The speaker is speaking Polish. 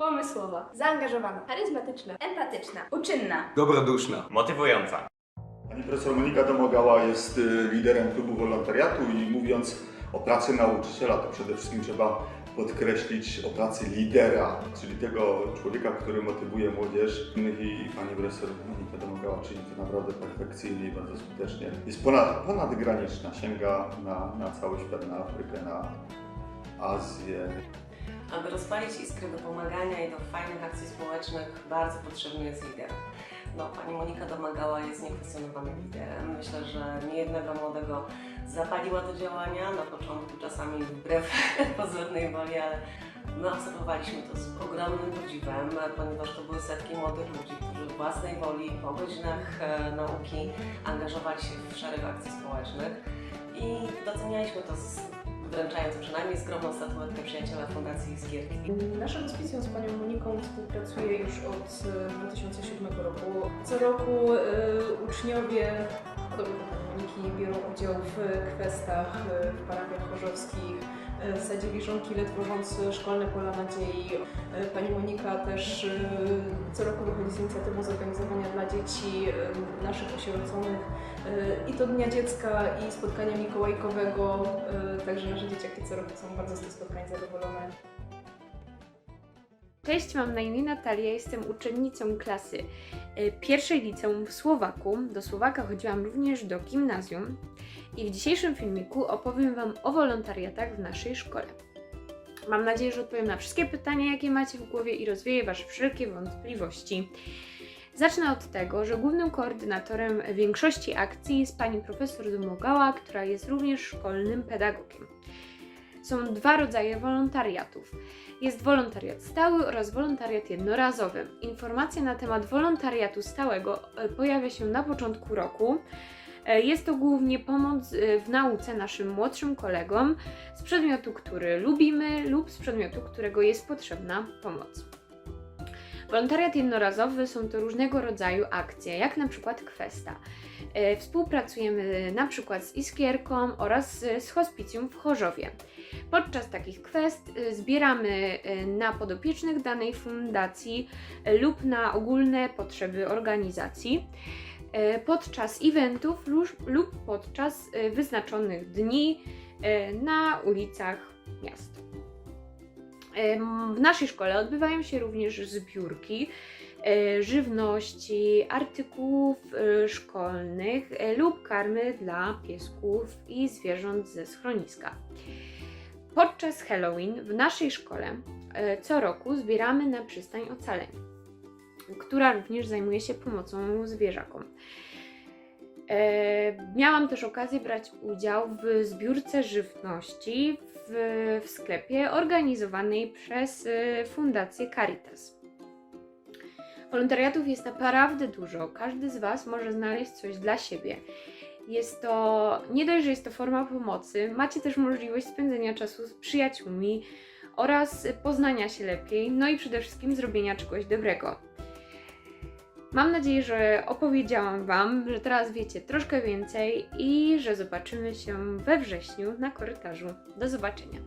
Pomysłowa, zaangażowana, charyzmatyczna, empatyczna, Uczynna. Dobroduszna. Motywująca. Pani profesor Monika Domagała jest y, liderem klubu wolontariatu i mówiąc o pracy nauczyciela, to przede wszystkim trzeba podkreślić o pracy lidera, czyli tego człowieka, który motywuje młodzież. I pani profesor Monika Domagała czyni to naprawdę perfekcyjnie i bardzo skutecznie. Jest ponad, ponadgraniczna, sięga na, na cały świat, na Afrykę, na Azję. Aby rozpalić iskrę do pomagania i do fajnych akcji społecznych, bardzo potrzebny jest lider. No, pani Monika Domagała jest niekwestionowanym liderem. Myślę, że niejednego młodego zapaliła do działania, na początku czasami wbrew pozornej woli, ale my obserwowaliśmy to z ogromnym podziwem, ponieważ to były setki młodych ludzi, którzy własnej woli, po godzinach e, nauki angażowali się w szereg akcji społecznych i docenialiśmy to z wręczając przynajmniej skromną statuetkę przyjaciela Fundacji Iskierki. Nasze hospicjum z panią Moniką współpracuje już od e, 2007 roku. Co roku e, uczniowie, podobnie do pani Moniki, biorą udział w kwestach e, w parafiach chorzowskich, e, sadzili żonki tworząc szkolne pola nadziei. E, Pani Monika też e, co roku wychodzi z inicjatywą zorganizowania dla dzieci e, naszych osieroconych i to Dnia Dziecka i spotkania mikołajkowego, także nasze dzieciaki co roku są bardzo z tych spotkań zadowolone. Cześć, mam na imię Natalia, jestem uczennicą klasy y, pierwszej liceum w Słowaku. Do Słowaka chodziłam również do gimnazjum i w dzisiejszym filmiku opowiem Wam o wolontariatach w naszej szkole. Mam nadzieję, że odpowiem na wszystkie pytania, jakie macie w głowie i rozwieję Wasze wszelkie wątpliwości. Zacznę od tego, że głównym koordynatorem większości akcji jest pani profesor Domogała, która jest również szkolnym pedagogiem. Są dwa rodzaje wolontariatów. Jest wolontariat stały oraz wolontariat jednorazowy. Informacja na temat wolontariatu stałego e, pojawia się na początku roku. E, Jest to głównie pomoc e, w nauce naszym młodszym kolegom z przedmiotu, który lubimy lub z przedmiotu, którego jest potrzebna pomoc. Wolontariat jednorazowy są to różnego rodzaju akcje, jak na przykład Kwesta. E, Współpracujemy na przykład z Iskierką oraz z hospicjum w Chorzowie. Podczas takich kwest y, zbieramy y, na podopiecznych danej fundacji lub na ogólne potrzeby organizacji podczas eventów lub- podczas wyznaczonych dni na ulicach miast. W naszej szkole odbywają się również zbiórki żywności, artykułów y, szkolnych y, lub karmy dla piesków i zwierząt ze schroniska. Podczas Halloween w naszej szkole e, co roku zbieramy na przystań ocaleń, która również zajmuje się pomocą zwierzakom. E, Miałam też okazję brać udział w zbiórce żywności w, w sklepie organizowanej przez e, Fundację Caritas. Wolontariatów jest naprawdę dużo. Każdy z Was może znaleźć coś dla siebie. Jest to, nie dość, że jest to forma pomocy, macie też możliwość spędzenia czasu z przyjaciółmi oraz poznania się lepiej, no i przede wszystkim zrobienia czegoś dobrego. Mam nadzieję, że opowiedziałam Wam, że teraz wiecie troszkę więcej i że zobaczymy się we wrześniu na korytarzu. Do zobaczenia.